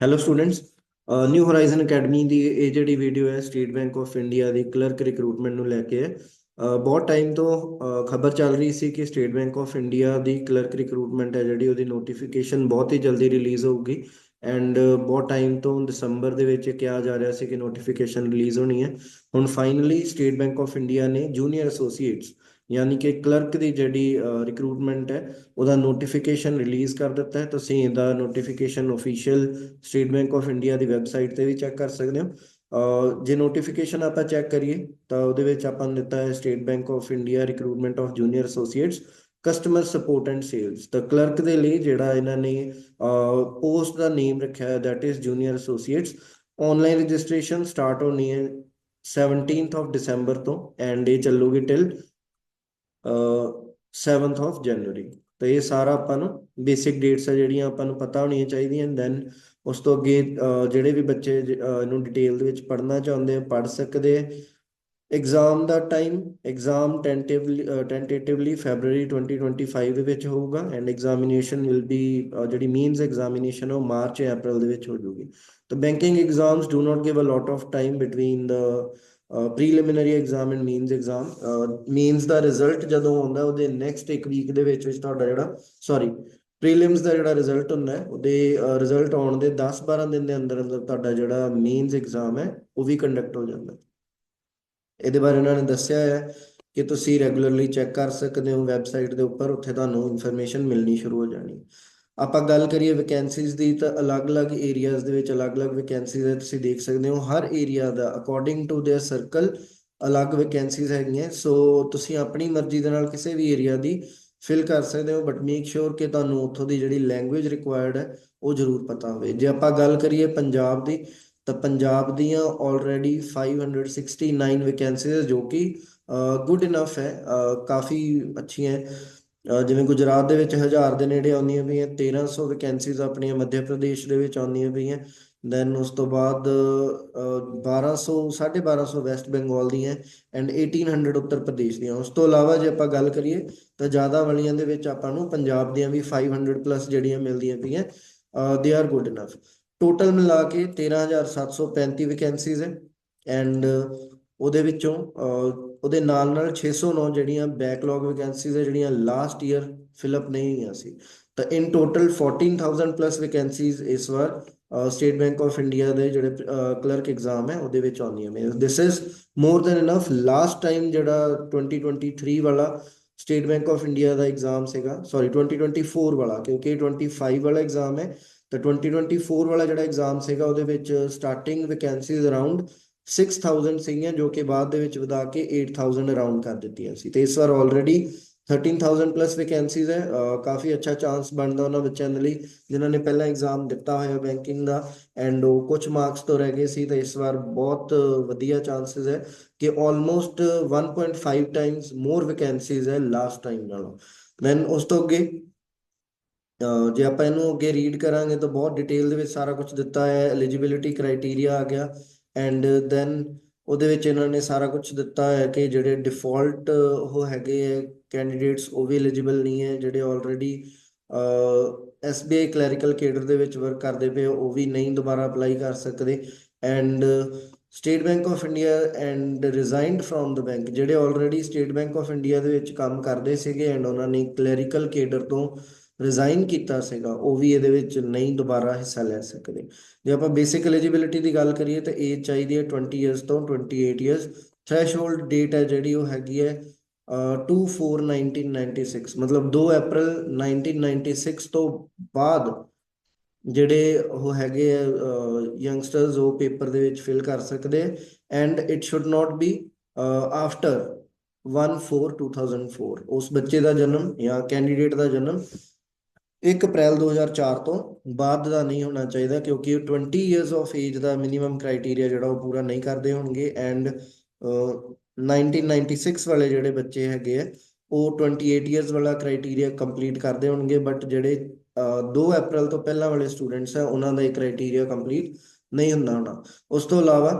Hello students new horizon academy ਦੀ ਇਹ ਜਿਹੜੀ video ਹੈ ਸਟੇਟ ਬੈਂਕ ਆਫ ਇੰਡੀਆ ਦੀ ਕਲਰਕ ਰਿਕਰੂਟਮੈਂਟ ਨੂੰ ਲੈ ਕੇ ਹੈ ਬਹੁਤ ਟਾਈਮ ਤੋਂ ਖਬਰ ਚੱਲ ਰਹੀ ਸੀ ਕਿ ਸਟੇਟ ਬੈਂਕ ਆਫ ਇੰਡੀਆ ਦੀ ਕਲਰਕ ਰਿਕਰੂਟਮੈਂਟ ਹੈ ਜਿਹੜੀ ਉਹਦੀ ਨੋਟੀਫਿਕੇਸ਼ਨ ਬਹੁਤ ਹੀ ਜਲਦੀ ਰਿਲੀਜ਼ ਹੋਊਗੀ ਐਂਡ ਬਹੁਤ ਟਾਈਮ ਤੋਂ ਦਸੰਬਰ ਦੇ ਵਿੱਚ ਕਿਹਾ ਜਾ ਰਿਹਾ ਸੀ ਕਿ ਨੋਟੀਫਿਕੇਸ਼ਨ ਰਿਲੀਜ਼ ਹੋਣੀ ਹੈ। ਹੁਣ finally state bank of India ਨੇ ਜੂਨੀਅਰ ਐਸੋਸੀਏਟਸ ਯਾਨੀ ਕਿ ਕਲਰਕ ਦੀ ਜਿਹੜੀ ਰਿਕਰੂਟਮੈਂਟ ਹੈ, ਉਹਦਾ ਨੋਟੀਫਿਕੇਸ਼ਨ ਰਿਲੀਜ਼ ਕਰ ਦਿੱਤਾ ਹੈ। ਤੁਸੀਂ ਇਹਦਾ notification official state bank of India the website ਤੇ ਵੀ ਚੈੱਕ ਕਰ ਸਕਦੇ ਹੋ। ਜੇ ਨੋਟੀਫਿਕੇਸ਼ਨ ਆਪਾਂ ਚੈੱਕ ਕਰੀਏ, ਤਾਂ ਉਹਦੇ ਵਿੱਚ ਆਪਾਂ ਨੂੰ ਦਿੱਤਾ ਹੈ state bank of India recruitment of junior associates customer support and sales ਤਾਂ ਕਲਰਕ ਦੇ ਲਈ ਜਿਹੜਾ ਇਹਨਾਂ ਨੇ ਪੋਸਟ ਦਾ ਨੇਮ ਰੱਖਿਆ ਹੈ that is junior associates online registration start ਹੋਣੀ ਹੈ 17th ਆਫ ਡਿਸੰਬਰ ਤੋਂ ਐਂਡ ਇਹ ਚੱਲੂਗੀ ਟਿਲ 7th ਆਫ ਜਨਵਰੀ ਤਾਂ ਇਹ ਸਾਰਾ ਆਪਾਂ ਨੂੰ ਬੇਸਿਕ ਡੇਟਸ ਆ ਜਿਹੜੀਆਂ ਆਪਾਂ ਨੂੰ ਪਤਾ ਹੋਣੀਆਂ ਚਾਹੀਦੀਆਂ। ਦੈਨ ਉਸ ਤੋਂ ਅੱਗੇ ਜਿਹੜੇ ਵੀ ਬੱਚੇ ਇਹਨੂੰ ਡਿਟੇਲ ਦੇ ਵਿੱਚ ਪੜ੍ਹਨਾ ਚਾਹੁੰਦੇ ਆ, ਪੜ੍ਹ ਸਕਦੇ ਐਗਜ਼ਾਮ ਦਾ time exam tentatively tentatively February 2025 ਦੇ ਵਿੱਚ ਹੋਊਗਾ। ਐਂਡ ਐਗਜ਼ਾਮੀਨੇਸ਼ਨ ਵਿਲ ਬੀ ਜਿਹੜੀ ਮੀਨਸ ਐਗਜ਼ਾਮੀਨੇਸ਼ਨ ਉਹ ਮਾਰਚ ਜਾਂ ਅਪ੍ਰੈਲ ਦੇ ਵਿੱਚ ਹੋ ਜਾਊਗੀ। ਤਾਂ banking exams do not give a lot of time between the preliminary exam and mains exam mains the result ਜਦੋਂ ਆਉਂਦਾ, ਉਹਦੇ ਨੈਕਸਟ ਇੱਕ ਵੀਕ ਦੇ ਵਿੱਚ ਵਿੱਚ ਤੁਹਾਡਾ ਜਿਹੜਾ ਸੌਰੀ ਪ੍ਰੀਲਿਮਸ ਦਾ ਜਿਹੜਾ ਰਿਜ਼ਲਟ ਹੁੰਦਾ ਹੈ ਉਹਦੇ ਰਿਜ਼ਲਟ ਆਉਣ ਦੇ 10-12 ਦਿਨ ਦੇ ਅੰਦਰ ਅੰਦਰ ਤੁਹਾਡਾ ਜਿਹੜਾ ਮੀਨਸ ਐਗਜ਼ਾਮ ਹੈ, ਉਹ ਵੀ ਕੰਡਕਟ ਹੋ ਜਾਂਦਾ। ਇਹਦੇ ਬਾਰੇ ਉਹਨਾਂ ਨੇ ਦੱਸਿਆ ਹੈ ਕਿ ਤੁਸੀਂ ਰੈਗੂਲਰਲੀ ਚੈੱਕ ਕਰ ਸਕਦੇ ਹੋ ਵੈਬਸਾਈਟ ਦੇ ਉੱਪਰ, ਉੱਥੇ ਤੁਹਾਨੂੰ ਇਨਫੋਰਮੇਸ਼ਨ ਮਿਲਣੀ ਸ਼ੁਰੂ ਹੋ ਜਾਣੀ। ਆਪਾਂ ਗੱਲ ਕਰੀਏ ਵੈਕੈਂਸੀਜ਼ ਦੀ ਤਾਂ ਅਲੱਗ-ਅਲੱਗ ਏਰੀਆਜ਼ ਦੇ ਵਿੱਚ ਅਲੱਗ-ਅਲੱਗ ਵੈਕੈਂਸੀਜ਼ ਹੈ ਤੁਸੀਂ ਦੇਖ ਸਕਦੇ ਹੋ ਹਰ ਏਰੀਆ ਦਾ ਅਕੋਰਡਿੰਗ ਟੂ देयर ਸਰਕਲ ਅਲੱਗ ਵੈਕੈਂਸੀਜ਼ ਹੈਗੀਆਂ ਸੋ ਤੁਸੀਂ ਆਪਣੀ ਮਰਜ਼ੀ ਦੇ ਨਾਲ ਕਿਸੇ ਵੀ ਏਰੀਆ ਦੀ ਫਿਲ ਕਰ ਸਕਦੇ ਹੋ ਬਟ ਮੇਕ ਸ਼ੋਰ ਕਿ ਤੁਹਾਨੂੰ ਉੱਥੋਂ ਦੀ ਜਿਹੜੀ ਲੈਂਗੁਏਜ ਰਿਕੁਆਇਰਡ ਹੈ ਉਹ ਜ਼ਰੂਰ ਪਤਾ ਹੋਵੇ ਜੇ ਆਪਾਂ ਗੱਲ ਕਰੀਏ ਪੰਜਾਬ ਦੀ ਤਾਂ ਪੰਜਾਬ ਦੀਆਂ ਆਲਰੇਡੀ 569 ਵੈਕੈਂਸੀਜ਼ ਜੋ ਕਿ ਗੁੱਡ ਇਨਫ ਹੈ ਕਾਫੀ ਅੱਛੀਆਂ ਜਿਵੇਂ ਗੁਜਰਾਤ ਦੇ ਵਿੱਚ 1000 ਦੇ ਨੇੜੇ ਆਉਂਦੀਆਂ ਪਈਆਂ 1300 ਵੈਕੈਂਸੀਜ਼ ਆਪਣੀਆਂ ਮੱਧ ਪ੍ਰਦੇਸ਼ ਦੇ ਵਿੱਚ ਆਉਂਦੀਆਂ ਪਈਆਂ, ਦੈਨ ਉਸ ਤੋਂ ਬਾਅਦ 1200 1250 ਵੈਸਟ ਬੰਗਾਲ ਦੀਆਂ ਐਂਡ 1800 ਉੱਤਰ ਪ੍ਰਦੇਸ਼ ਦੀਆਂ। ਉਸ ਤੋਂ ਇਲਾਵਾ ਜੇ ਆਪਾਂ ਗੱਲ ਕਰੀਏ, ਤਾਂ ਜ਼ਿਆਦਾ ਵਾਲੀਆਂ ਦੇ ਵਿੱਚ ਆਪਾਂ ਨੂੰ ਪੰਜਾਬ ਦੀਆਂ ਵੀ 500 ਪਲੱਸ ਜਿਹੜੀਆਂ ਮਿਲਦੀਆਂ ਪਈਆਂ they are good enough total ਮਿਲਾ ਕੇ 13735 ਵੈਕੈਂਸੀਜ਼ ਹੈ ਐਂਡ ਉਹਦੇ ਵਿੱਚੋਂ ਉਹਦੇ ਨਾਲ ਨਾਲ 609 ਜਿਹੜੀਆਂ ਬੈਕਲੌਗ ਵੈਕੈਂਸੀਜ਼ ਹੈ ਜਿਹੜੀਆਂ ਲਾਸਟ ਈਅਰ ਫਿਲ ਅਪ ਨਹੀਂ ਹੋਈਆਂ ਸੀ। ਤਾਂ ਇਨ ਟੋਟਲ 14000 ਪਲੱਸ ਵੈਕੈਂਸੀਜ਼ ਇਸ ਵਾਰ ਸਟੇਟ ਬੈਂਕ ਆਫ ਇੰਡੀਆ ਦੇ ਜਿਹੜੇ ਕਲਰਕ ਐਗਜ਼ਾਮ ਹੈ, ਉਹਦੇ ਵਿੱਚ ਆਉਂਦੀਆਂ ਨੇ। This is more than enough last time ਜਿਹੜਾ 2023 ਵਾਲਾ ਸਟੇਟ ਬੈਂਕ ਆਫ ਇੰਡੀਆ ਦਾ ਐਗਜ਼ਾਮ ਸੀਗਾ ਸੌਰੀ 2024 ਵਾਲਾ, ਕਿਉਂਕਿ 25 ਵਾਲਾ ਐਗਜ਼ਾਮ ਹੈ। ਤਾਂ 2024 ਵਾਲਾ ਜਿਹੜਾ ਐਗਜ਼ਾਮ ਸੀਗਾ, ਉਹਦੇ ਵਿੱਚ ਸਟਾਰਟਿੰਗ ਵੈਕੈਂਸੀਜ਼ ਅਰਾਊਂਡ 6000 ਸੀਗੀਆਂ ਜੋ ਕਿ ਬਾਅਦ ਦੇ ਵਿੱਚ ਵਧਾ ਕੇ 8000 ਅਰਾਊਂਡ ਕਰ ਦਿੱਤੀਆਂ ਸੀ। ਤੇ ਇਸ ਵਾਰ ਆਲਰੇਡੀ 13000 ਪਲੱਸ ਵੈਕੈਂਸੀਜ਼ ਹੈ। ਕਾਫੀ ਅੱਛਾ ਚਾਂਸ ਬਣਦਾ ਉਹਨਾਂ ਬੱਚਿਆਂ ਦੇ ਲਈ, ਜਿਨ੍ਹਾਂ ਨੇ ਪਹਿਲਾਂ ਐਗਜ਼ਾਮ ਦਿੱਤਾ ਹੋਇਆ ਬੈਂਕਿੰਗ ਦਾ ਐਂਡ ਉਹ ਕੁਝ ਮਾਰਕਸ ਤੋਂ ਰਹਿ ਗਏ ਸੀ ਤਾਂ ਇਸ ਵਾਰ ਬਹੁਤ ਵਧੀਆ ਚਾਂਸਸ ਹੈ ਕਿ ਆਲਮੋਸਟ 1.5 ਟਾਈਮਸ ਮੋਰ ਵੈਕੈਂਸੀਜ਼ ਹੈ ਲਾਸਟ ਟਾਈਮ ਨਾਲੋਂ। ਦੈਨ ਉਸ ਤੋਂ ਅੱਗੇ ਜੇ ਆਪਾਂ ਇਹਨੂੰ ਅੱਗੇ ਰੀਡ ਕਰਾਂਗੇ ਤਾਂ ਬਹੁਤ ਡਿਟੇਲ ਦੇ ਵਿੱਚ ਸਾਰਾ ਕੁਝ ਦਿੱਤਾ ਹੈ ਐਲੀਜੀਬਿਲਿਟੀ ਕ੍ਰਾਈਟੇਰੀਆ ਆ ਗਿਆ। ਐਂਡ ਦੈਨ ਉਹਦੇ ਵਿੱਚ ਇਹਨਾਂ ਨੇ ਸਾਰਾ ਕੁਝ ਦਿੱਤਾ ਹੈ ਕਿ ਜਿਹੜੇ ਡਿਫਾਲਟ ਉਹ ਹੈਗੇ ਹੈ ਕੈਂਡੀਡੇਟਸ ਉਹ ਵੀ ਐਲੀਜੀਬਲ ਨਹੀਂ ਹੈ, ਜਿਹੜੇ ਆਲਰੇਡੀ ਐਸਬੀਆਈ ਕਲੈਰੀਕਲ ਕੇਡਰ ਦੇ ਵਿੱਚ ਵਰਕ ਕਰਦੇ ਪਏ ਉਹ ਵੀ ਨਹੀਂ ਦੁਬਾਰਾ ਅਪਲਾਈ ਕਰ ਸਕਦੇ and state bank of India and resigned from the bank ਜਿਹੜੇ already state bank of India ਦੇ ਵਿੱਚ ਕੰਮ ਕਰਦੇ ਸੀਗੇ ਐਂਡ ਉਹਨਾਂ ਨੇ ਕਲੈਰੀਕਲ ਕੇਡਰ ਤੋਂ ਰਿਜ਼ਾਈਨ ਕੀਤਾ ਸੀਗਾ, ਉਹ ਵੀ ਇਹਦੇ ਵਿੱਚ ਨਹੀਂ ਦੁਬਾਰਾ ਹਿੱਸਾ ਲੈ ਸਕਦੇ। ਜੇ ਆਪਾਂ ਬੇਸਿਕ ਐਲੀਜੀਬਿਲਿਟੀ ਦੀ ਗੱਲ ਕਰੀਏ ਤਾਂ ਏਜ ਚਾਹੀਦੀ ਹੈ 20 ਇਅਰਸ ਤੋਂ 28 ਇਅਰਸ ਥ੍ਰੈਸ਼ਹੋਲਡ ਡੇਟ ਹੈ ਜਿਹੜੀ ਉਹ ਹੈਗੀ ਹੈ 24/1996 ਮਤਲਬ 2 ਅਪ੍ਰੈਲ 1996 ਤੋਂ ਬਾਅਦ ਜਿਹੜੇ ਉਹ ਹੈਗੇ ਆ ਯੰਗਸਟਰਸ ਉਹ ਪੇਪਰ ਦੇ ਵਿੱਚ ਫਿਲ ਕਰ ਸਕਦੇ। And it should not be after 1/4/2004 ਉਸ ਬੱਚੇ ਦਾ ਜਨਮ ਜਾਂ ਕੈਂਡੀਡੇਟ ਦਾ ਜਨਮ 1 ਅਪ੍ਰੈਲ 2004 ਤੋਂ ਬਾਅਦ ਦਾ ਨਹੀਂ ਹੋਣਾ ਚਾਹੀਦਾ ਕਿਉਂਕਿ 20 ਇਅਰਸ ਆਫ ਏਜ ਦਾ ਮਿਨੀਮਮ ਕ੍ਰਾਈਟੇਰੀਆ ਜਿਹੜਾ ਉਹ ਪੂਰਾ ਨਹੀਂ ਕਰਦੇ ਹੋਣਗੇ ਐਂਡ 1996 ਵਾਲੇ ਜਿਹੜੇ ਬੱਚੇ ਹੈਗੇ ਆ, ਉਹ 28 ਇਅਰਸ ਵਾਲਾ ਕ੍ਰਾਈਟੇਰੀਆ ਕੰਪਲੀਟ ਕਰਦੇ ਹੋਣਗੇ ਬਟ ਜਿਹੜੇ 2 ਅਪ੍ਰੈਲ ਤੋਂ ਪਹਿਲਾਂ ਵਾਲੇ ਸਟੂਡੈਂਟਸ ਆ, ਉਹਨਾਂ ਦਾ ਇਹ ਕ੍ਰਾਈਟੇਰੀਆ ਕੰਪਲੀਟ ਨਹੀਂ ਹੁੰਦਾ ਹੋਣਾ। ਉਸ ਤੋਂ ਇਲਾਵਾ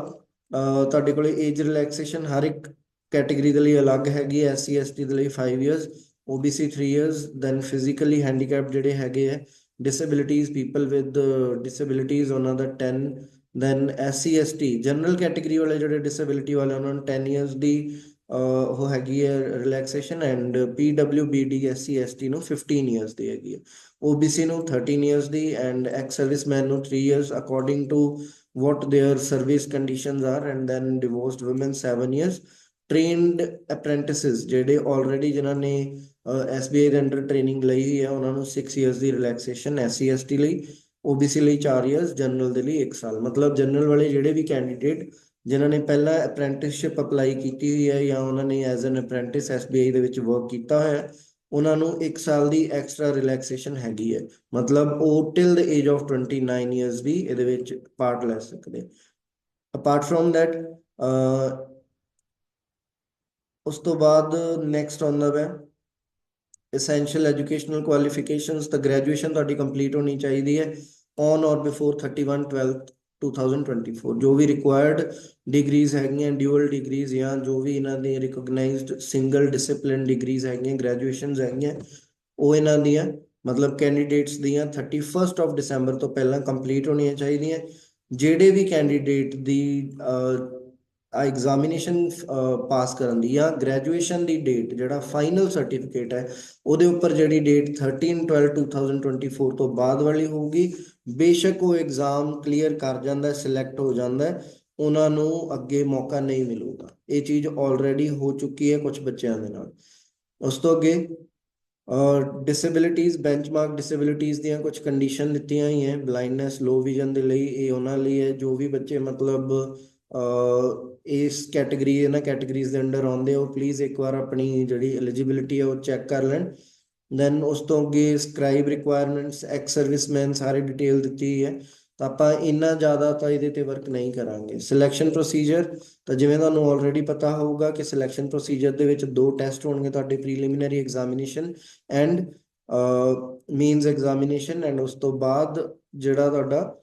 ਤੁਹਾਡੇ ਕੋਲੇ ਏਜ ਰਿਲੈਕਸੇਸ਼ਨ ਹਰ ਇੱਕ ਕੈਟਾਗਰੀ ਦੇ ਲਈ ਅਲੱਗ ਹੈਗੀ ਐਸਸੀ ਐਸਟੀ ਦੇ ਲਈ 5 years OBC 3 years then physically handicapped ਜਿਹੜੇ ਹੈਗੇ ਆ disabilities people with uh, disabilities ਉਹਨਾਂ ਦਾ 10 then SC ST general category ਵਾਲੇ ਜਿਹੜੇ ਡਿਸੇਬਿਲਿਟੀ ਵਾਲੇ ਉਹਨਾਂ ਨੂੰ 10 ਇਅਰਸ ਦੀ ਅਹ, ਉਹ ਹੈਗੀ ਹੈ relaxation and PWBD SC ST ਨੂੰ 15 ਇਅਰਸ ਦੀ ਹੈਗੀ ਹੈ OBC ਨੂੰ 13 years the and ex serviceman ਨੂੰ 3 years according to what their service conditions are and then divorced women 7 years Trained apprentices ਜਿਹੜੇ already ਜਿਨ੍ਹਾਂ ਨੇ SBI ਦੇ ਅੰਡਰ ਟ੍ਰੇਨਿੰਗ ਲਈ ਹੋਈ ਹੈ ਉਹਨਾਂ ਨੂੰ 6 ਇਅਰਸ ਦੀ ਰਿਲੈਕਸੇਸ਼ਨ SC ST ਲਈ OBC ਲਈ 4 ਇਅਰਸ ਜਨਰਲ ਦੇ ਲਈ 1 ਸਾਲ। ਮਤਲਬ ਜਨਰਲ ਵਾਲੇ ਜਿਹੜੇ ਵੀ ਕੈਂਡੀਡੇਟ ਜਿਨ੍ਹਾਂ ਨੇ ਪਹਿਲਾਂ ਅਪ੍ਰੈਂਟਿਸਸ਼ਿਪ ਅਪਲਾਈ ਕੀਤੀ ਹੋਈ ਹੈ ਜਾਂ ਉਹਨਾਂ ਨੇ ਐਜ਼ ਐਨ ਅਪ੍ਰੈਂਟਿਸ SBI ਦੇ ਵਿੱਚ ਵਰਕ ਕੀਤਾ ਹੋਇਆ ਹੈ, ਉਹਨਾਂ ਨੂੰ 1 ਸਾਲ ਦੀ ਐਕਸਟਰਾ ਰਿਲੈਕਸੇਸ਼ਨ ਹੈਗੀ ਹੈ ਮਤਲਬ ਉਹ till the age of 29 years ਵੀ ਇਹਦੇ ਵਿੱਚ ਪਾਰਟ ਲੈ ਸਕਦੇ ਅਪਾਰਟ ਫਰੋਮ ਦੈਟ ਉਸ ਤੋਂ ਬਾਅਦ ਨੈਕਸਟ ਆਉਂਦਾ ਹੈ essential ਐਜੂਕੇਸ਼ਨਲ qualifications, ਤਾਂ ਗ੍ਰੈਜੂਏਸ਼ਨ ਤੁਹਾਡੀ ਕੰਪਲੀਟ ਹੋਣੀ ਚਾਹੀਦੀ ਹੈ ਔਨ ਔਰ ਬਿਫੋਰ 31 12 2024 ਜੋ ਵੀ ਰਿਕੁਆਇਰਡ ਡਿਗਰੀਜ਼ ਹੈਗੀਆਂ ਡਿਊਅਲ ਡਿਗਰੀਜ਼ ਜਾਂ ਜੋ ਵੀ ਇਹਨਾਂ ਦੀ ਰਿਕੋਗਨਾਈਜ਼ਡ ਸਿੰਗਲ ਡਿਸਪਲਿਨ ਡਿਗਰੀਜ਼ ਹੈਗੀਆਂ ਗ੍ਰੈਜੂਏਸ਼ਨਸ ਹੈਗੀਆਂ, ਉਹ ਇਹਨਾਂ ਦੀਆਂ, ਮਤਲਬ ਕੈਂਡੀਡੇਟਸ ਦੀਆਂ 31st ਆਫ ਡਿਸੰਬਰ ਤੋਂ ਪਹਿਲਾਂ ਕੰਪਲੀਟ ਹੋਣੀਆਂ ਚਾਹੀਦੀਆਂ। ਜਿਹੜੇ ਵੀ ਕੈਂਡੀਡੇਟ ਦੀ ਆ ਐਗਜ਼ਾਮੀਨੇਸ਼ਨ ਪਾਸ ਕਰਨ ਦੀ ਜਾਂ ਗ੍ਰੈਜੂਏਸ਼ਨ ਦੀ ਡੇਟ ਜਿਹੜਾ ਫਾਈਨਲ ਸਰਟੀਫਿਕੇਟ ਹੈ, ਉਹਦੇ ਉੱਪਰ ਜਿਹੜੀ ਡੇਟ 13 12 2024 ਤੋਂ ਬਾਅਦ ਵਾਲੀ ਹੋਊਗੀ। ਬੇਸ਼ੱਕ ਉਹ ਐਗਜ਼ਾਮ ਕਲੀਅਰ ਕਰ ਜਾਂਦਾ ਸਿਲੈਕਟ ਹੋ ਜਾਂਦਾ ਉਹਨਾਂ ਨੂੰ ਅੱਗੇ ਮੌਕਾ ਨਹੀਂ ਮਿਲੂਗਾ। ਇਹ ਚੀਜ਼ ਆਲਰੇਡੀ ਹੋ ਚੁੱਕੀ ਹੈ ਕੁਝ ਬੱਚਿਆਂ ਦੇ ਨਾਲ। ਉਸ ਤੋਂ ਅੱਗੇ ਡਿਸੇਬਿਲਿਟੀਜ਼ ਬੈਂਚਮਾਰਕ ਡਿਸੇਬਿਲਿਟੀਜ਼ ਦੀਆਂ ਕੁਝ ਕੰਡੀਸ਼ਨ ਦਿੱਤੀਆਂ ਹੀ ਹੈ ਬਲਾਈਂਡਨੈਸ ਲੋ ਵਿਜ਼ਨ ਦੇ ਲਈ ਇਹ ਉਹਨਾਂ ਲਈ ਹੈ, ਜੋ ਵੀ ਬੱਚੇ ਮਤਲਬ ਇਸ ਕੈਟਾਗਰੀ ਇਹਨਾਂ ਕੈਟਾਗਰੀਜ਼ ਦੇ ਅੰਡਰ ਆਉਂਦੇ ਹੋ ਪਲੀਜ਼ ਇੱਕ ਵਾਰ ਆਪਣੀ ਜਿਹੜੀ ਐਲੀਜੀਬਿਲਿਟੀ ਹੈ ਉਹ ਚੈੱਕ ਕਰ ਲੈਣ। ਦੈਨ ਉਸ ਤੋਂ ਅੱਗੇ ਸਕ੍ਰਾਈਬ ਰਿਕੁਆਇਰਮੈਂਟਸ ਐਕਸ ਸਰਵਿਸਮੈਨ ਸਾਰੇ ਡਿਟੇਲ ਦਿੱਤੀ ਹੈ। ਤਾਂ ਆਪਾਂ ਇੰਨਾ ਜ਼ਿਆਦਾ ਤਾਂ ਇਹਦੇ ਤੇ ਵਰਕ ਨਹੀਂ ਕਰਾਂਗੇ। ਸਿਲੈਕਸ਼ਨ ਪ੍ਰੋਸੀਜਰ ਤਾਂ ਜਿਵੇਂ ਤੁਹਾਨੂੰ ਆਲਰੇਡੀ ਪਤਾ ਹੋਊਗਾ ਕਿ ਸਿਲੈਕਸ਼ਨ ਪ੍ਰੋਸੀਜਰ ਦੇ ਵਿੱਚ ਦੋ ਟੈਸਟ ਹੋਣਗੇ ਤੁਹਾਡੇ preliminary examination and mains examination and ਉਸ ਤੋਂ ਬਾਅਦ ਜਿਹੜਾ ਤੁਹਾਡਾ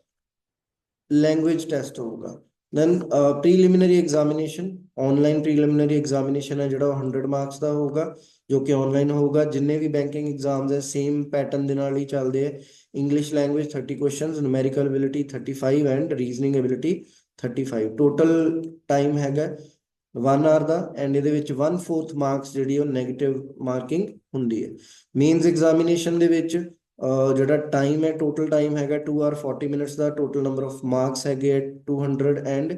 ਲੈਂਗੁਏਜ ਟੈਸਟ ਹੋਊਗਾ। Then preliminary examination online preliminary examination ਹੈ ਜਿਹੜਾ ਉਹ 100 ਮਾਰਕਸ ਦਾ ਹੋਊਗਾ, ਜੋ ਕਿ ਆਨਲਾਈਨ ਹੋਊਗਾ। ਜਿੰਨੇ ਵੀ ਬੈਂਕਿੰਗ ਐਗਜ਼ਾਮਸ ਹੈ ਸੇਮ ਪੈਟਰਨ ਦੇ ਨਾਲ ਹੀ ਚੱਲਦੇ ਹੈ। English language 30 questions numerical ability 35 and reasoning ability 35 total time ਹੈਗਾ 1 ਆਰ ਦਾ ਐਂਡ ਇਹਦੇ ਵਿੱਚ 1/4 ਮਾਰਕਸ ਜਿਹੜੀ ਉਹ 네ਗੇਟਿਵ ਮਾਰਕਿੰਗ ਹੁੰਦੀ ਹੈ। ਮੇਨਸ ਐਗਜ਼ਾਮੀਨੇਸ਼ਨ ਦੇ ਵਿੱਚ ਜਿਹੜਾ ਟਾਈਮ ਹੈ ਟੋਟਲ ਟਾਈਮ ਹੈਗਾ 2 ਆਰ 40 ਮਿੰਟਸ ਦਾ ਟੋਟਲ ਨੰਬਰ ਆਫ ਮਾਰਕਸ ਹੈਗੇ ਹੈ 200 ਐਂਡ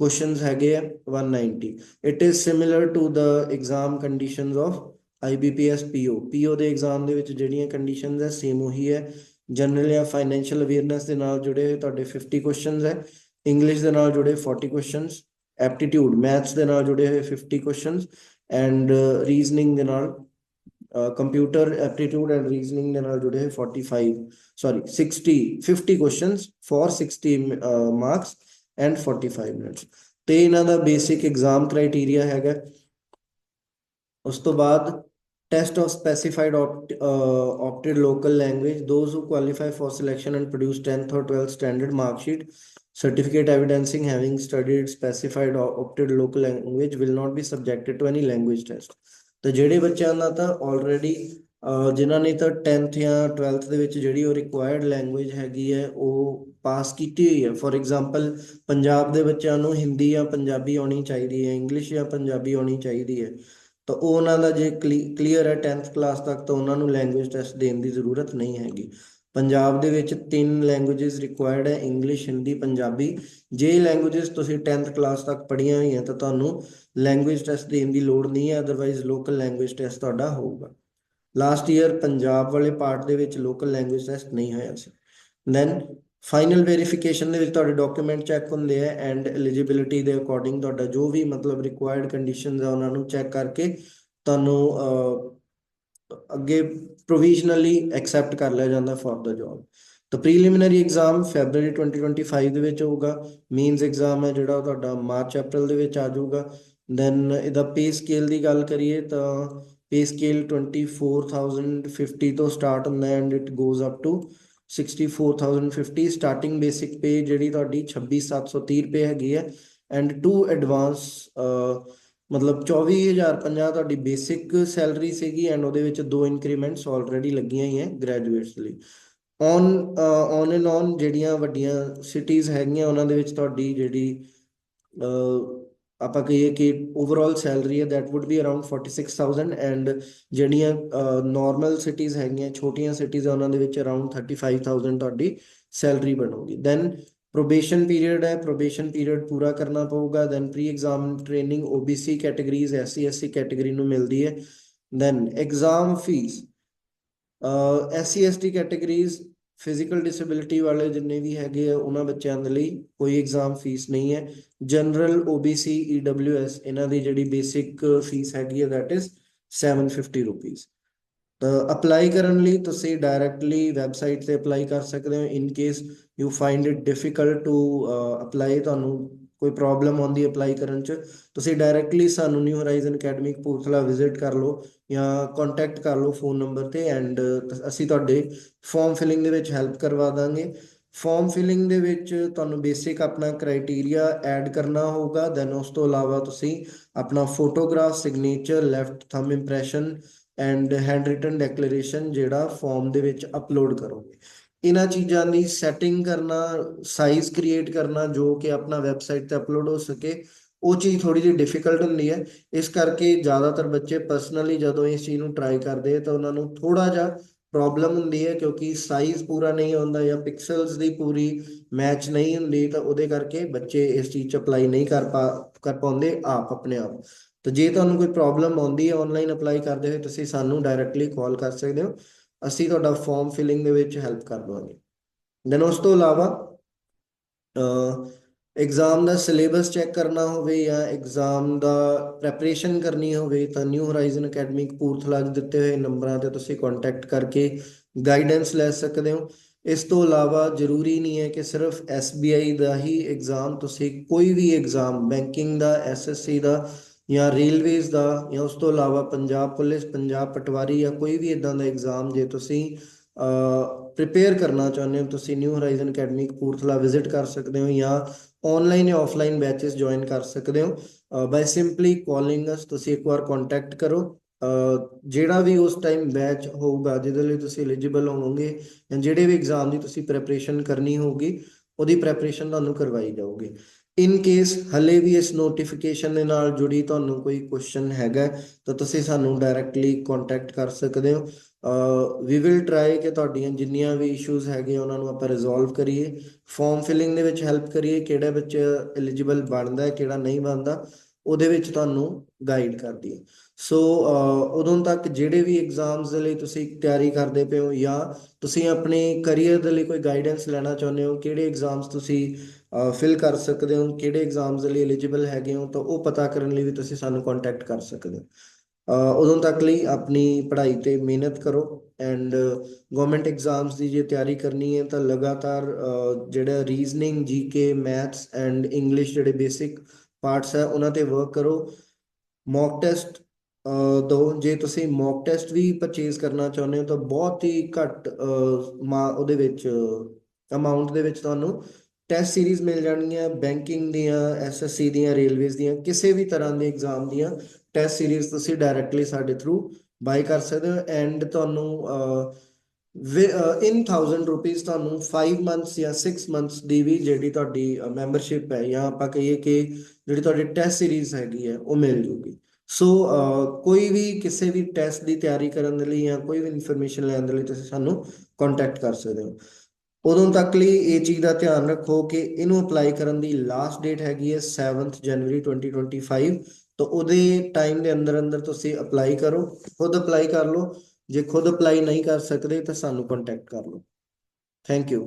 ਕੁਐਸਚਨਸ ਹੈਗੇ ਆ 190 it is similar to the exam conditions of IBPS PO PO ਦੇ ਐਗਜ਼ਾਮ ਦੇ ਵਿੱਚ ਜਿਹੜੀਆਂ ਕੰਡੀਸ਼ਨਸ ਹੈ ਸੇਮ ਉਹੀ ਹੈ ਜਨਰਲ ਜਾਂ ਫਾਈਨੈਂਸ਼ੀਅਲ ਅਵੇਅਰਨੈਸ ਦੇ ਨਾਲ ਜੁੜੇ ਹੋਏ ਤੁਹਾਡੇ 50 ਕੁਐਸਚਨਸ ਹੈ ਇੰਗਲਿਸ਼ ਦੇ ਨਾਲ ਜੁੜੇ 40 ਕੁਐਸਚਨਸ ਐਪਟੀਟਿਊਡ ਮੈਥਸ ਦੇ ਨਾਲ ਜੁੜੇ ਹੋਏ 50 ਕੁਐਸਚਨਸ ਐਂਡ ਰੀਜ਼ਨਿੰਗ ਦੇ ਨਾਲ ਕੰਪਿਊਟਰ ਐਪਟੀਟਿਊਡ ਐਂਡ ਰੀਜ਼ਨਿੰਗ ਦੇ ਨਾਲ ਜੁੜੇ ਹੋਏ 45 sorry 60 50 questions for 60 marks and 45 minutes ਤੇ ਇਹਨਾਂ ਦਾ ਬੇਸਿਕ ਐਗਜ਼ਾਮ ਕ੍ਰਾਈਟੇਰੀਆ ਹੈਗਾ ਉਸ ਤੋਂ ਬਾਅਦ test of specified opt, uh, opted local language those who qualify for selection and produce 10th or 12th standard mark sheet certificate evidencing having studied specified or opted local language will not be subjected to any language test ਤਾਂ ਜਿਹੜੇ ਬੱਚਿਆਂ ਦਾ ਤਾਂ already ਜਿਨ੍ਹਾਂ ਨੇ ਤਾਂ 10th ਜਾਂ 12th ਦੇ ਵਿੱਚ ਜਿਹੜੀ ਉਹ ਰਿਕੁਆਇਰਡ ਲੈਂਗੁਏਜ ਹੈਗੀ ਹੈ, ਉਹ ਪਾਸ ਕੀਤੀ ਹੋਈ ਹੈ। ਫੋਰ ਐਗਜ਼ਾਮਪਲ ਪੰਜਾਬ ਦੇ ਬੱਚਿਆਂ ਨੂੰ ਹਿੰਦੀ ਜਾਂ ਪੰਜਾਬੀ ਆਉਣੀ ਚਾਹੀਦੀ ਹੈ ਇੰਗਲਿਸ਼ ਜਾਂ ਪੰਜਾਬੀ ਆਉਣੀ ਚਾਹੀਦੀ ਹੈ। ਤਾਂ ਉਹ ਉਹਨਾਂ ਦਾ ਜੇ ਕਲੀਅਰ ਹੈ 10th ਕਲਾਸ ਤੱਕ, ਤਾਂ ਉਹਨਾਂ ਨੂੰ ਲੈਂਗੁਏਜ ਟੈਸਟ ਦੇਣ ਦੀ ਜ਼ਰੂਰਤ ਨਹੀਂ ਹੈਗੀ। ਪੰਜਾਬ ਦੇ ਵਿੱਚ ਤਿੰਨ ਲੈਂਗੁਏਜਸ ਰਿਕੁਆਇਰਡ ਹੈ ਇੰਗਲਿਸ਼ ਹਿੰਦੀ ਪੰਜਾਬੀ। ਜੇ ਲੈਂਗੁਏਜਸ ਤੁਸੀਂ 10th ਕਲਾਸ ਤੱਕ ਪੜ੍ਹੀਆਂ ਹੋਈਆਂ, ਤਾਂ ਤੁਹਾਨੂੰ ਲੈਂਗੁਏਜ ਟੈਸਟ ਦੇਣ ਦੀ ਲੋੜ ਨਹੀਂ ਹੈ ਅਦਰਵਾਈਜ਼ ਲੋਕਲ ਲੈਂਗੁਏਜ ਟੈਸਟ ਤੁਹਾਡਾ ਹੋਊਗਾ। ਲਾਸਟ ਈਅਰ ਪੰਜਾਬ ਵਾਲੇ ਪਾਰਟ ਦੇ ਵਿੱਚ ਲੋਕਲ ਲੈਂਗੁਏਜ ਟੈਸਟ ਨਹੀਂ ਹੋਇਆ ਸੀ। ਦੈਨ ਫਾਈਨਲ ਵੈਰੀਫਿਕੇਸ਼ਨ ਦੇ ਵਿੱਚ ਤੁਹਾਡੇ ਡਾਕੂਮੈਂਟ ਚੈੱਕ ਹੁੰਦੇ ਆ ਐਂਡ ਐਲੀਜੀਬਿਲਿਟੀ ਦੇ ਅਕੋਰਡਿੰਗ ਤੁਹਾਡਾ ਜੋ ਵੀ ਮਤਲਬ ਰਿਕੁਆਇਰਡ ਕੰਡੀਸ਼ਨਸ ਆ, ਉਹਨਾਂ ਨੂੰ ਚੈੱਕ ਕਰਕੇ ਤੁਹਾਨੂੰ ਅੱਗੇ ਪ੍ਰੋਵੀਜ਼ਨਲੀ ਐਕਸੈਪਟ ਕਰ ਲਿਆ ਜਾਂਦਾ ਫॉर ਦਾ ਜੌਬ ਤਾਂ ਪ੍ਰੀਲਿਮਿਨਰੀ ਐਗਜ਼ਾਮ ਫੈਬਰੂਅਰੀ 2025 ਦੇ ਵਿੱਚ ਹੋਊਗਾ। ਮੀਨਸ ਐਗਜ਼ਾਮ ਹੈ ਜਿਹੜਾ ਤੁਹਾਡਾ ਮਾਰਚ ਅਪ੍ਰੈਲ ਦੇ ਵਿੱਚ ਆ ਜਾਊਗਾ। ਦੈਨ ਇਹਦਾ ਪੇ ਸਕੇਲ ਦੀ ਗੱਲ ਕਰੀਏ ਤਾਂ ਪੇ ਸਕੇਲ 24050 ਤੋਂ ਸਟਾਰਟ ਹੁੰਦਾ ਹੈ and it goes up to 64050 starting basic pay ਜਿਹੜੀ ਤੁਹਾਡੀ 26730 ਰੁਪਏ ਹੈਗੀ ਹੈ। ਐਂਡ ਟੂ ਐਡਵਾਂਸ ਮਤਲਬ 24050 ਤੁਹਾਡੀ ਬੇਸਿਕ ਸੈਲਰੀ ਸੀਗੀ ਐਂਡ ਉਹਦੇ ਵਿੱਚ ਦੋ ਇਨਕਰੀਮੈਂਟਸ ਆਲਰੇਡੀ ਲੱਗੀਆਂ ਹੀ ਹੈ ਗ੍ਰੈਜੂਏਟਸ ਲਈ। ਔਨ ਔਨ ਐਂਡ ਔਨ ਜਿਹੜੀਆਂ ਵੱਡੀਆਂ ਸਿਟੀਜ਼ ਹੈਗੀਆਂ, ਉਹਨਾਂ ਦੇ ਵਿੱਚ ਤੁਹਾਡੀ ਜਿਹੜੀ ਆਪਾਂ ਕਹੀਏ ਕਿ ਓਵਰਆਲ ਸੈਲਰੀ ਹੈ, that would be around 46000 and ਜਿਹੜੀਆਂ ਨਾਰਮਲ ਸਿਟੀਜ਼ ਹੈਗੀਆਂ, ਛੋਟੀਆਂ ਸਿਟੀਜ਼ ਉਹਨਾਂ ਦੇ ਵਿੱਚ ਅਰਾਊਂਡ 35000 ਤੁਹਾਡੀ ਸੈਲਰੀ ਬਣੂਗੀ। ਦੈਨ ਪ੍ਰੋਬੇਸ਼ਨ ਪੀਰੀਅਡ ਹੈ ਪ੍ਰੋਬੇਸ਼ਨ ਪੀਰੀਅਡ ਪੂਰਾ ਕਰਨਾ ਪਊਗਾ then pre exam training OBC categories SC SC category ਨੂੰ ਮਿਲਦੀ ਹੈ then exam fee SC ST categories physical disability ਵਾਲੇ ਜਿੰਨੇ ਵੀ ਹੈਗੇ ਆ ਉਹਨਾਂ ਬੱਚਿਆਂ ਦੇ ਲਈ ਕੋਈ ਐਗਜ਼ਾਮ ਫੀਸ ਨਹੀਂ ਹੈ ਜਨਰਲ OBC EWS ਇਹਨਾਂ ਦੀ ਜਿਹੜੀ ਬੇਸਿਕ ਫੀਸ ਹੈਗੀ ਹੈ that ਇਜ਼ 750 ਰੁਪੀਸ ਤਾਂ ਅਪਲਾਈ ਕਰਨ ਲਈ ਤੁਸੀਂ ਡਾਇਰੈਕਟਲੀ ਵੈਬਸਾਈਟ ਤੇ ਅਪਲਾਈ ਕਰ ਸਕਦੇ ਹੋ। In case you find it difficult to apply ਤੁਹਾਨੂੰ ਕੋਈ ਪ੍ਰੋਬਲਮ ਆਉਂਦੀ ਅਪਲਾਈ ਕਰਨ ਚ, ਤੁਸੀਂ ਡਾਇਰੈਕਟਲੀ ਸਾਨੂੰ New Horizon Academy Kapurthala visit ਕਰ ਲਓ ਜਾਂ ਕੰਟੈਕਟ ਕਰ ਲਓ ਫੋਨ ਨੰਬਰ ਤੇ ਐਂਡ ਅਸੀਂ ਤੁਹਾਡੇ ਫਾਰਮ ਫਿਲਿੰਗ ਦੇ ਵਿੱਚ ਹੈਲਪ ਕਰਵਾ ਦਾਂਗੇ। ਫਾਰਮ ਫਿਲਿੰਗ ਦੇ ਵਿੱਚ ਤੁਹਾਨੂੰ ਬੇਸਿਕ ਆਪਣਾ ਕ੍ਰਾਈਟੇਰੀਆ ਐਡ ਕਰਨਾ ਹੋਊਗਾ। ਦੈਨ ਉਸ ਤੋਂ ਇਲਾਵਾ ਤੁਸੀਂ ਆਪਣਾ photograph signature left thumb impression and handwritten declaration ਜਿਹੜਾ ਫਾਰਮ ਦੇ ਵਿੱਚ ਅਪਲੋਡ ਕਰੋਗੇ। ਇਹਨਾਂ ਚੀਜ਼ਾਂ ਦੀ ਸੈਟਿੰਗ ਕਰਨਾ ਸਾਈਜ਼ ਕ੍ਰੀਏਟ ਕਰਨਾ, ਜੋ ਕਿ ਆਪਣਾ ਵੈਬਸਾਈਟ ਤੇ ਅਪਲੋਡ ਹੋ ਸਕੇ, ਉਹ ਚੀਜ਼ ਥੋੜੀ ਜਿਹੀ ਡਿਫਿਕਲਟ ਹੁੰਦੀ ਹੈ। ਇਸ ਕਰਕੇ ਜ਼ਿਆਦਾਤਰ ਬੱਚੇ ਪਰਸਨਲੀ ਜਦੋਂ ਇਸ ਚੀਜ਼ ਨੂੰ ਟਰਾਈ ਕਰਦੇ ਆ, ਤਾਂ ਉਹਨਾਂ ਨੂੰ ਥੋੜਾ ਜਿਹਾ ਪ੍ਰੋਬਲਮ ਹੁੰਦੀ ਹੈ, ਕਿਉਂਕਿ ਸਾਈਜ਼ ਪੂਰਾ ਨਹੀਂ ਆਉਂਦਾ ਜਾਂ ਪਿਕਸਲਸ ਦੀ ਪੂਰੀ ਮੈਚ ਨਹੀਂ ਹੁੰਦੀ, ਤਾਂ ਉਹਦੇ ਕਰਕੇ ਬੱਚੇ ਇਸ ਚੀਜ਼ 'ਚ ਅਪਲਾਈ ਨਹੀਂ ਕਰ ਪਾ, ਕਰ ਪਾਉਂਦੇ ਆਪ, ਆਪਣੇ ਆਪ। ਤਾਂ ਜੇ ਤੁਹਾਨੂੰ ਕੋਈ ਪ੍ਰੋਬਲਮ ਆਉਂਦੀ ਹੈ ਆਨਲਾਈਨ ਅਪਲਾਈ ਕਰਦੇ ਹੋਏ, ਤੁਸੀਂ ਸਾਨੂੰ ਡਾਇਰੈਕਟਲੀ ਕਾਲ ਕਰ ਸਕਦੇ ਹੋ। ਅਸੀਂ ਤੁਹਾਡਾ ਫਾਰਮ ਫਿਲਿੰਗ ਦੇ ਵਿੱਚ ਹੈਲਪ ਕਰ ਦਵਾਂਗੇ। ਦੈਨ ਉਸ ਤੋਂ ਇਲਾਵਾ ਐਗਜ਼ਾਮ ਦਾ ਸਿਲੇਬਸ ਚੈੱਕ ਕਰਨਾ ਹੋਵੇ ਜਾਂ ਐਗਜ਼ਾਮ ਦਾ ਪ੍ਰੈਪਰੇਸ਼ਨ ਕਰਨੀ ਹੋਵੇ, ਤਾਂ ਨਿਊ ਹੋਰਾਈਜ਼ਨ ਅਕੈਡਮੀ ਕਪੂਰਥਲਾ 'ਚ ਦਿੱਤੇ ਹੋਏ ਨੰਬਰਾਂ ਤੇ ਤੁਸੀਂ ਕੰਟੈਕਟ ਕਰਕੇ ਗਾਈਡੈਂਸ ਲੈ ਸਕਦੇ ਹੋ। ਇਸ ਤੋਂ ਇਲਾਵਾ ਜ਼ਰੂਰੀ ਨਹੀਂ ਹੈ ਕਿ ਸਿਰਫ SBI ਦਾ ਹੀ ਐਗਜ਼ਾਮ ਤੁਸੀਂ ਕੋਈ ਵੀ ਐਗਜ਼ਾਮ ਬੈਂਕਿੰਗ ਦਾ SSC ਦਾ ਜਾਂ ਰੇਲਵੇਜ਼ ਦਾ ਜਾਂ ਉਸ ਤੋਂ ਇਲਾਵਾ ਪੰਜਾਬ ਪੁਲਿਸ, ਪੰਜਾਬ ਪਟਵਾਰੀ ਜਾਂ ਕੋਈ ਵੀ ਇਦਾਂ ਦਾ ਐਗਜ਼ਾਮ ਜੇ ਤੁਸੀਂ ਪ੍ਰਿਪੇਅਰ ਕਰਨਾ ਚਾਹੁੰਦੇ ਹੋ, ਤੁਸੀਂ New Horizon Academy Kapurthala visit ਕਰ ਸਕਦੇ ਹੋ ਜਾਂ ਆਨਲਾਈਨ ਜਾਂ ਆਫਲਾਈਨ ਬੈਚਸ ਜੁਆਇਨ ਕਰ ਸਕਦੇ ਹੋ। ਬਾਈ ਸਿੰਪਲੀ ਕਾਲਿੰਗ ਅਸ ਤੁਸੀਂ ਇੱਕ ਵਾਰ ਕੰਟੈਕਟ ਕਰੋ। ਜਿਹੜਾ ਵੀ ਉਸ ਟਾਈਮ ਬੈਚ ਹੋਊਗਾ, ਜਿਹਦੇ ਲਈ ਤੁਸੀਂ ਐਲੀਜੀਬਲ ਹੋਵੋਗੇ ਜਾਂ ਜਿਹੜੇ ਵੀ ਐਗਜ਼ਾਮ ਦੀ ਤੁਸੀਂ ਪ੍ਰੈਪਰੇਸ਼ਨ ਕਰਨੀ ਹੋਊਗੀ, ਉਹਦੀ ਪ੍ਰੈਪਰੇਸ਼ਨ ਤੁਹਾਨੂੰ ਕਰਵਾਈ ਜਾਊਗੀ। ਇਨ ਕੇਸ ਹਲੇ ਵੀ ਇਸ ਨੋਟੀਫਿਕੇਸ਼ਨ ਦੇ ਨਾਲ ਜੁੜੀ ਤੁਹਾਨੂੰ ਕੋਈ ਕੁਐਸਚਨ ਹੈਗਾ ਤਾਂ ਤੁਸੀਂ ਸਾਨੂੰ ਡਾਇਰੈਕਟਲੀ ਕੰਟੈਕਟ ਕਰ ਸਕਦੇ ਹੋ। ਵੀ ਵਿਲ ਟਰਾਈ ਕਿ ਤੁਹਾਡੀਆਂ ਜਿੰਨੀਆਂ ਵੀ ਇਸ਼ੂਜ਼ ਹੈਗੇ ਉਹਨਾਂ ਨੂੰ ਆਪਾਂ ਰਿਜ਼ੋਲਵ ਕਰੀਏ। ਫਾਰਮ ਫਿਲਿੰਗ ਦੇ ਵਿੱਚ ਹੈਲਪ ਕਰੀਏ ਕਿਹੜਾ ਵਿੱਚ ਐਲੀਜੀਬਲ ਬਣਦਾ ਹੈ, ਕਿਹੜਾ ਨਹੀਂ ਬਣਦਾ, ਉਹਦੇ ਵਿੱਚ ਤੁਹਾਨੂੰ ਗਾਈਡ ਕਰਦੀ ਹੈ ਸੋ ਉਦੋਂ ਤੱਕ ਜਿਹੜੇ ਵੀ ਐਗਜ਼ਾਮਸ ਦੇ ਲਈ ਤੁਸੀਂ ਤਿਆਰੀ ਕਰਦੇ ਪਏ ਹੋ ਜਾਂ ਤੁਸੀਂ ਆਪਣੇ ਕੈਰੀਅਰ ਦੇ ਲਈ ਕੋਈ ਗਾਈਡੈਂਸ ਲੈਣਾ ਚਾਹੁੰਦੇ ਹੋ, ਕਿਹੜੇ ਐਗਜ਼ਾਮਸ ਤੁਸੀਂ ਫਿਲ ਕਰ ਸਕਦੇ ਹੋ, ਕਿਹੜੇ ਐਗਜ਼ਾਮਸ ਦੇ ਲਈ ਐਲੀਜੀਬਲ ਹੈਗੇ ਹੋ, ਤਾਂ ਉਹ ਪਤਾ ਕਰਨ ਲਈ ਵੀ ਤੁਸੀਂ ਸਾਨੂੰ ਕੰਟੈਕਟ ਕਰ ਸਕਦੇ ਹੋ। ਉਦੋਂ ਤੱਕ ਲਈ ਆਪਣੀ ਪੜ੍ਹਾਈ ਤੇ ਮਿਹਨਤ ਕਰੋ ਐਂਡ ਗਵਰਨਮੈਂਟ ਐਗਜ਼ਾਮਸ ਦੀ ਜੇ ਤਿਆਰੀ ਕਰਨੀ ਹੈ ਤਾਂ ਲਗਾਤਾਰ ਜਿਹੜਾ reasoning GK maths and English ਜਿਹੜੇ ਬੇਸਿਕ ਪਾਰਟਸ ਹੈ, ਉਹਨਾਂ ਤੇ ਵਰਕ ਕਰੋ। ਮੌਕ ਟੈਸਟ ਦੋ, ਜੇ ਤੁਸੀਂ ਮੌਕ ਟੈਸਟ ਵੀ ਪਰਚੇਜ਼ ਕਰਨਾ ਚਾਹੁੰਦੇ ਹੋ ਤਾਂ ਬਹੁਤ ਹੀ ਘੱਟ ਉਹਦੇ ਵਿੱਚ ਅਮਾਉਂਟ ਦੇ ਵਿੱਚ ਤੁਹਾਨੂੰ ਟੈਸਟ ਸੀਰੀਜ਼ ਮਿਲ ਜਾਣਗੀਆਂ ਬੈਂਕਿੰਗ ਦੀਆਂ ਐਸਐਸਸੀ ਦੀਆਂ ਰੇਲਵੇਜ਼ ਦੀਆਂ, ਕਿਸੇ ਵੀ ਤਰ੍ਹਾਂ ਦੇ ਐਗਜ਼ਾਮ ਦੀਆਂ ਟੈਸਟ ਸੀਰੀਜ਼ ਤੁਸੀਂ ਡਾਇਰੈਕਟਲੀ ਸਾਡੇ ਥਰੂ ਬਾਈ ਕਰ ਸਕਦੇ ਹੋ ਐਂਡ ਤੁਹਾਨੂੰ ਇਨ 1000 ਰੁਪੀਸ ਤੁਹਾਨੂੰ 5 ਮੰਥਸ ਜਾਂ 6 ਮੰਥਸ ਦੀ ਵੀ ਜਿਹੜੀ ਤੁਹਾਡੀ ਮੈਂਬਰਸ਼ਿਪ ਹੈ ਜਾਂ ਆਪਾਂ ਕਹੀਏ ਕਿ ਜਿਹੜੀ ਤੁਹਾਡੀ ਟੈਸਟ ਸੀਰੀਜ਼ ਹੈਗੀ ਹੈ, ਉਹ ਮਿਲ ਜੂਗੀ। ਸੋ ਕੋਈ ਵੀ ਕਿਸੇ ਵੀ ਟੈਸਟ ਦੀ ਤਿਆਰੀ ਕਰਨ ਦੇ ਲਈ ਜਾਂ ਕੋਈ ਵੀ ਇਨਫੋਰਮੇਸ਼ਨ ਲੈਣ ਦੇ ਲਈ ਤੁਸੀਂ ਸਾਨੂੰ ਕੰਟੈਕਟ ਕਰ ਸਕਦੇ ਹੋ। ਉਦੋਂ ਤੱਕ ਲਈ ਇਹ ਚੀਜ਼ ਦਾ ਧਿਆਨ ਰੱਖੋ ਕਿ ਇਹਨੂੰ ਅਪਲਾਈ ਕਰਨ ਦੀ ਲਾਸਟ ਡੇਟ ਹੈਗੀ ਹੈ 7th ਜਨਵਰੀ 2025 ਤਾਂ ਉਹਦੇ ਟਾਈਮ ਦੇ ਅੰਦਰ ਅੰਦਰ ਤੁਸੀਂ ਅਪਲਾਈ ਕਰੋ, ਖੁਦ ਅਪਲਾਈ ਕਰ ਲਓ। ਜੇ ਖੁਦ ਅਪਲਾਈ ਨਹੀਂ ਕਰ ਸਕਦੇ ਤਾਂ ਸਾਨੂੰ ਕੰਟੈਕਟ ਕਰ ਲਓ। Thank you